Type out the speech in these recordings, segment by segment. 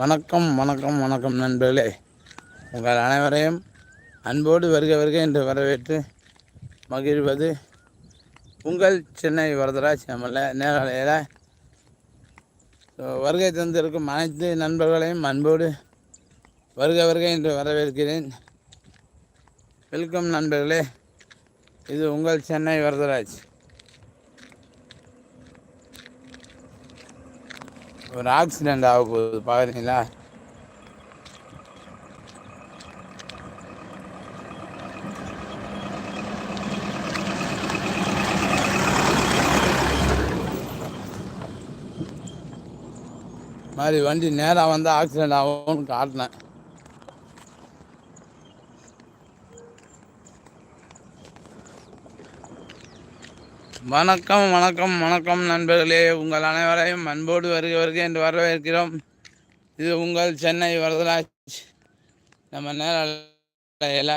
வணக்கம் வணக்கம் வணக்கம் நண்பர்களே. உங்கள் அனைவரையும் அன்போடு வருக வருக என்று வரவேற்று மகிழ்வது உங்கள் சென்னை வரதராஜ் நம்மள நேரலையில் வருகை தந்திருக்கும் அனைத்து நண்பர்களையும் அன்போடு வருக வருக என்று வரவேற்கிறேன். வெல்கம் நண்பர்களே. இது உங்கள் சென்னை வரதராஜ். ஒரு ஆக்சிடெண்ட் ஆக போகுது பார்க்குறீங்களா மாதிரி வண்டி நேராக வந்தால் ஆக்சிடெண்ட் ஆகும்னு காட்டினேன். வணக்கம் வணக்கம் வணக்கம் நண்பர்களே. உங்கள் அனைவரையும் அன்போடு வருக வருக என்று வரவேற்கிறோம். இது உங்கள் சென்னை வரதராஜ். நம்ம நேரில்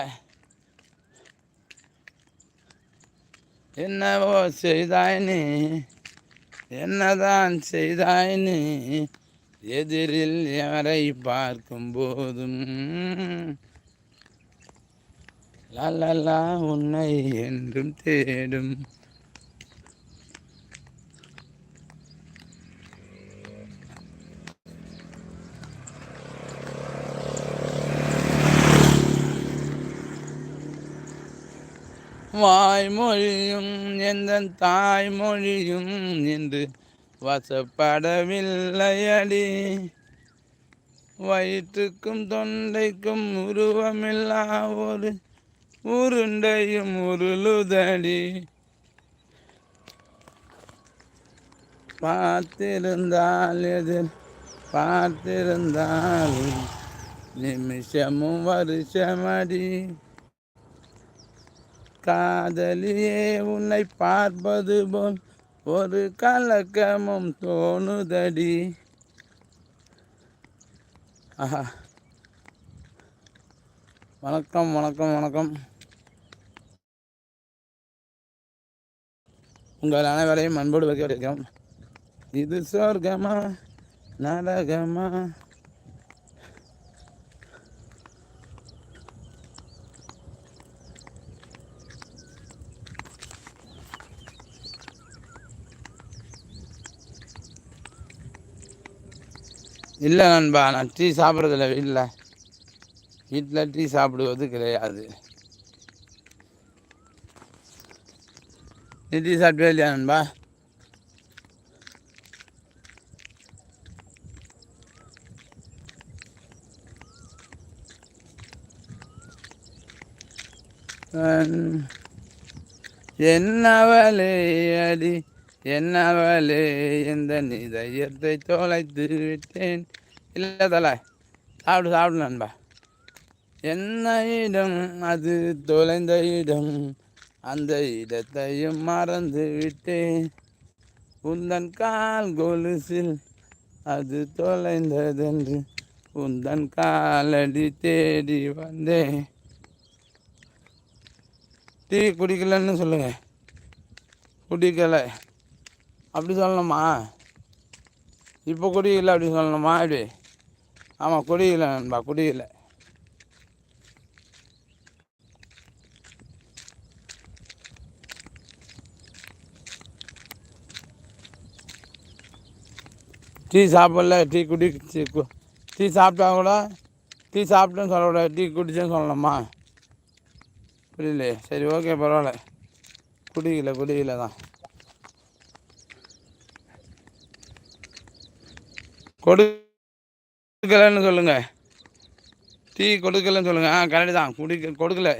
என்னவோ செய்தாய் நீ என்னதான் செய்தாய் நீ எதிரில் எவரை பார்க்கும் போதும். லல்லா உன்னை என்றும் தேடும். வாய்மொழியும் எந்த தாய்மொழியும் என்று வசப்படவில்லையடி. வயிற்றுக்கும் தொண்டைக்கும் உருவமில்லா ஒரு உருண்டையும் உருளுதடி. பார்த்திருந்தால் எதிர் பார்த்திருந்தால் நிமிஷமும் வருஷமடி. காதலியே உன்னை பார்ப்பது போல் ஒரு கலக்கமும் தோணுதடி. ஆஹா. வணக்கம் வணக்கம் வணக்கம். உங்கள் அனைவரையும் அன்போடு வைக்க வைக்கிறோம் இது சொர்க்கமா நரகமா? இல்லை நண்பா நான் டீ சாப்பிட்றதில்ல வீட்டில் வீட்டில் டீ சாப்பிடுவது கிடையாது. நீ டீ சாப்பிட்டே இல்லையா நண்பா? என்னவளே அடி என்னவளே எந்த நிதயத்தை தொலைத்து விட்டேன்? இல்லை தலை சாப்பிடு சாப்பிடு நண்பா. என்ன இடம் அது? தொலைந்த இடம். அந்த இடத்தையும் மறந்து விட்டேன். உந்தன் கால் கொலுசில் அது தொலைந்ததென்று உந்தன் காலடி தேடி வந்தேன். டீ குடிக்கலன்னு சொல்லுங்கள் குடிக்கலை. அப்படி சொல்லணுமா? இப்போ குடிக்கல அப்படி சொல்லணுமா அப்படி ஆமாம் குடிக்கல நண்பா குடிக்கல டீ சாப்பிடல டீ குடி டீ சாப்பிட்டா கூட டீ சாப்பிட்டேன்னு சொல்லக்கூடாது டீ குடிச்சேன்னு சொல்லணுமா? புரியலையே சரி ஓகே பரவாயில்ல. குடிக்கல குடிக்கல தான். கொடுக்கலன்னு சொல்லுங்க. டீ கொடுக்கலன்னு சொல்லுங்கள் ஆ கரெக்டு தான். குடிக்க கொடுக்கல.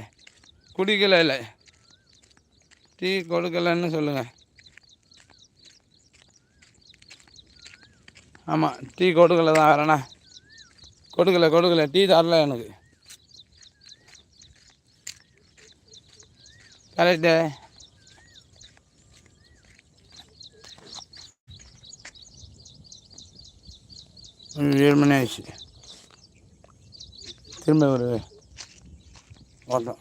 குடிக்கல இல்லை. டீ கொடுக்கலன்னு சொல்லுங்கள் ஆமாம் டீ கொடுக்கல தான் வேறண்ணா கொடுக்கல கொடுக்கல. டீ தரல எனக்கு. கரெக்டு ஏழு மணி ஆயிடுச்சு. திரும்ப ஒரு ஓட்டம்.